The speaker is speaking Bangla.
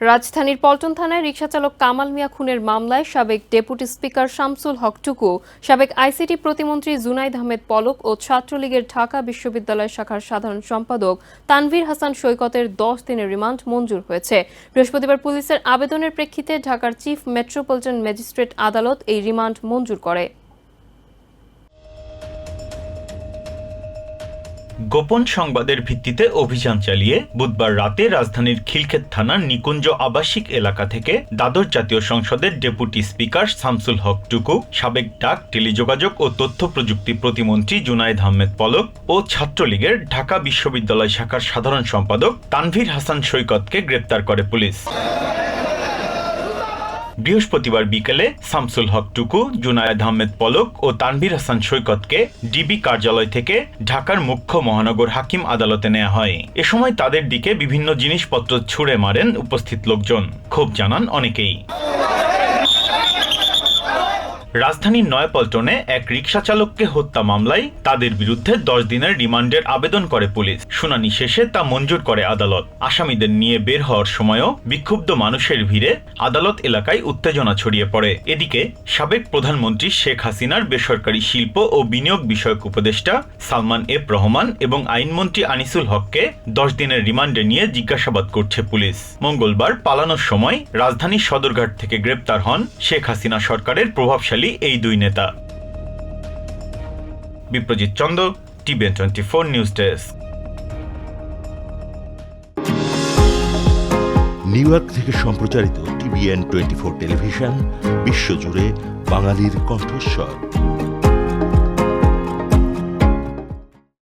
রাজধানীর পল্টন থানায় রিকশাচালক কামাল মিয়া খুনের মামলায় সাবেক ডেপুটি স্পিকার শামসুল হক টুকু, সাবেক আইসিটি প্রতিমন্ত্রী জুনাইদ আহমেদ পলক ও ছাত্রলীগের ঢাকা বিশ্ববিদ্যালয় শাখার সাধারণ সম্পাদক তানভীর হাসান সৈকতের দশ দিনের রিমান্ড মঞ্জুর হয়েছে। বৃহস্পতিবার পুলিশের আবেদনের প্রেক্ষিতে ঢাকার চিফ মেট্রোপলিটন ম্যাজিস্ট্রেট আদালত এই রিমান্ড মঞ্জুর করে। গোপন সংবাদের ভিত্তিতে অভিযান চালিয়ে বুধবার রাতে রাজধানীর খিলক্ষেত থানার নিকুঞ্জ আবাসিক এলাকা থেকে দ্বাদশ জাতীয় সংসদের ডেপুটি স্পিকার শামসুল হক টুকু, সাবেক ডাক, টেলিযোগাযোগ ও তথ্য প্রযুক্তি প্রতিমন্ত্রী জুনায়েদ আহমেদ পলক ও ছাত্রলীগের ঢাকা বিশ্ববিদ্যালয় শাখার সাধারণ সম্পাদক তানভীর হাসান সৈকতকে গ্রেপ্তার করে পুলিশ। বৃহস্পতিবার বিকেলে শামসুল হক টুকু, জুনায়দ আহমেদ পলক ও তানভীর হাসান সৈকতকে ডিবি কার্যালয় থেকে ঢাকার মুখ্য মহানগর হাকিম আদালতে নেওয়া হয়। এ সময় তাদের দিকে বিভিন্ন জিনিসপত্র ছুড়ে মারেন উপস্থিত লোকজন। ক্ষোভ জানান অনেকেই। রাজধানীর নয়াপল্টনে এক রিকশা চালককে হত্যা মামলায় তাদের বিরুদ্ধে দশ দিনের রিমান্ডের আবেদন করে পুলিশ। শুনানি শেষে তা মঞ্জুর করে আদালত। আসামিদের নিয়ে বের হওয়ার সময়ও বিক্ষুব্ধ মানুষের ভিড়ে আদালত এলাকায় উত্তেজনা ছড়িয়ে পড়ে। এদিকে সাবেক প্রধানমন্ত্রী শেখ হাসিনার বেসরকারি শিল্প ও বিনিয়োগ বিষয়ক উপদেষ্টা সালমান এফ রহমান এবং আইনমন্ত্রী আনিসুল হককে দশ দিনের রিমান্ডে নিয়ে জিজ্ঞাসাবাদ করছে পুলিশ। মঙ্গলবার পালানোর সময় রাজধানীর সদরঘাট থেকে গ্রেপ্তার হন শেখ হাসিনা সরকারের প্রভাবশালী এই দুই নেতা। Biprajit Chandra, TVN twenty four news desk. New York থেকে সম্প্রচারিত টিভিএন টোয়েন্টি ফোর টেলিভিশন, বিশ্বজুড়ে বাঙালির কণ্ঠস্বর।